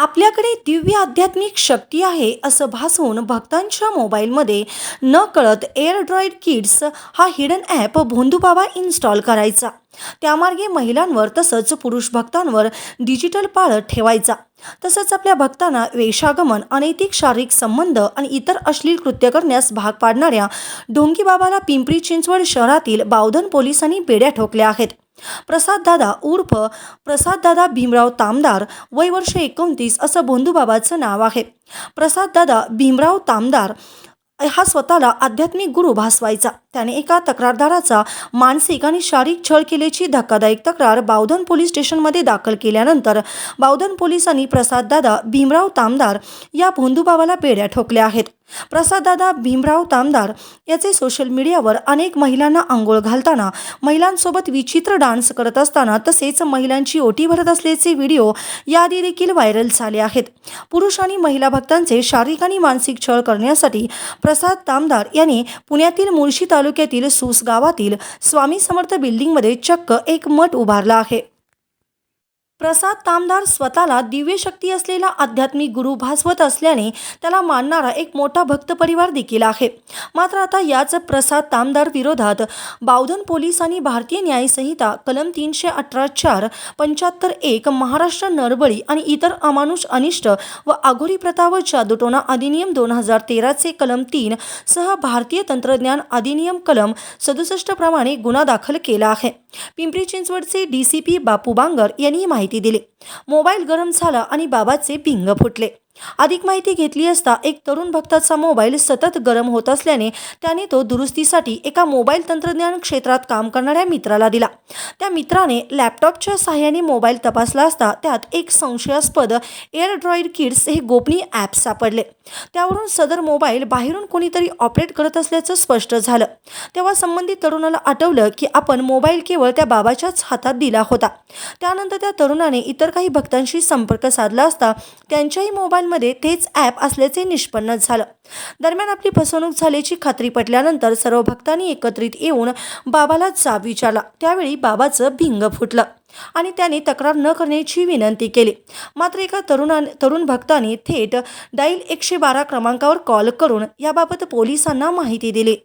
आपल्याकडे दिव्य आध्यात्मिक शक्ती आहे असं भासवून भक्तांच्या मोबाईलमध्ये न कळत एअरड्रॉईड किड्स हा हिडन ॲप भोंदूबाबा इन्स्टॉल करायचा. त्यामार्गे महिलांवर तसंच पुरुष भक्तांवर डिजिटल पाळत ठेवायचा. तसंच आपल्या भक्तांना वेशागमन अनैतिक शारीरिक संबंध आणि इतर अश्लील कृत्य करण्यास भाग पाडणाऱ्या ढोंगीबाबाला पिंपरी चिंचवड शहरातील बावधन पोलिसांनी बेड्या ठोकल्या आहेत. प्रसाद दादा उर्फ प्रसाद दादा भीमराव तामदार वय वर्ष एकोणतीस असं भोंदूबाबाचं नाव आहे. प्रसाद दादा भीमराव तामदार हा स्वतःला आध्यात्मिक गुरु भासवायचा. त्याने एका तक्रारदाराचा मानसिक आणि शारीरिक छळ केल्याची धक्कादायक तक्रार बावधन पोलीस स्टेशनमध्ये दाखल केल्यानंतर बावधन पोलिसांनी प्रसाददादा भीमराव तामदार या भोंदूबाबाला पेढ्या ठोकल्या आहेत. प्रसाददादा भीमराव तामदार याचे सोशल मीडियावर अनेक महिलांना आंघोळ घालताना महिलांसोबत विचित्र डान्स करत असताना तसेच महिलांची ओटी भरत असल्याचे व्हिडिओ याआधी देखील व्हायरल झाले आहेत. पुरुष आणि महिला भक्तांचे शारीरिक आणि मानसिक छळ करण्यासाठी प्रसाद तामदार यांनी पुण्यातील मुळशी तालुक्यातील सूस गावातील स्वामी समर्थ बिल्डिंगमध्ये चक्क एक मठ उभारला आहे. प्रसाद तामदार स्वतःला दिव्य शक्ती असलेला आध्यात्मिक गुरु भासवत असल्याने त्याला मानणारा एक मोठा भक्त परिवार देखील आहे. मात्र आता याच प्रसाद तामदार विरोधात बावधन पोलिसांनी भारतीय न्यायसंहिता कलम तीनशे अठरा चार पंच्याहत्तर एक महाराष्ट्र नरबळी आणि इतर अमानुष अनिष्ट व आघोरी प्रथा व जादूटोना अधिनियम दोन हजार तेराचे कलम तीन सह भारतीय तंत्रज्ञान अधिनियम कलम सदुसष्ट प्रमाणे गुन्हा दाखल केला आहे. पिंपरी चिंचवडचे D C P Bapu Bangar यांनी ही माहिती दिली. मोबाईल गरम झाला आणि बाबाचे भिंग फुटले. अधिक माहिती घेतली असता एक तरुण भक्ताचा मोबाईल सतत गरम होत असल्याने त्याने तो दुरुस्तीसाठी एका मोबाईल तंत्रज्ञान क्षेत्रात काम करणाऱ्या मित्राला दिला. त्या मित्राने लॅपटॉपच्या सहाय्याने मोबाईल तपासला असता त्यात एक संशयास्पद एअरड्रॉईड किड्स हे गोपनीय ॲप सापडले. त्यावरून सदर मोबाईल बाहेरून कोणीतरी ऑपरेट करत असल्याचं स्पष्ट झालं. तेव्हा संबंधित तरुणाला आठवलं की आपण मोबाईल केवळ त्या बाबाच्याच हातात दिला होता. त्यानंतर त्या तरुणाने इतर काही भक्तांशी संपर्क साधला असता त्यांच्याही मोबाईल मोबाईलमध्ये तेच ॲप असल्याचे निष्पन्न झालं. दरम्यान आपली फसवणूक झाल्याची खात्री पटल्यानंतर सर्व भक्तांनी एकत्रित येऊन बाबाला जाब विचारला. त्यावेळी बाबाचं भिंग फुटलं आणि त्याने तक्रार न करण्याची विनंती केली. मात्र एका तरुणा तरुण भक्ताने थेट डाईल एकशे बारा क्रमांकावर कॉल करून याबाबत पोलिसांना माहिती दिली.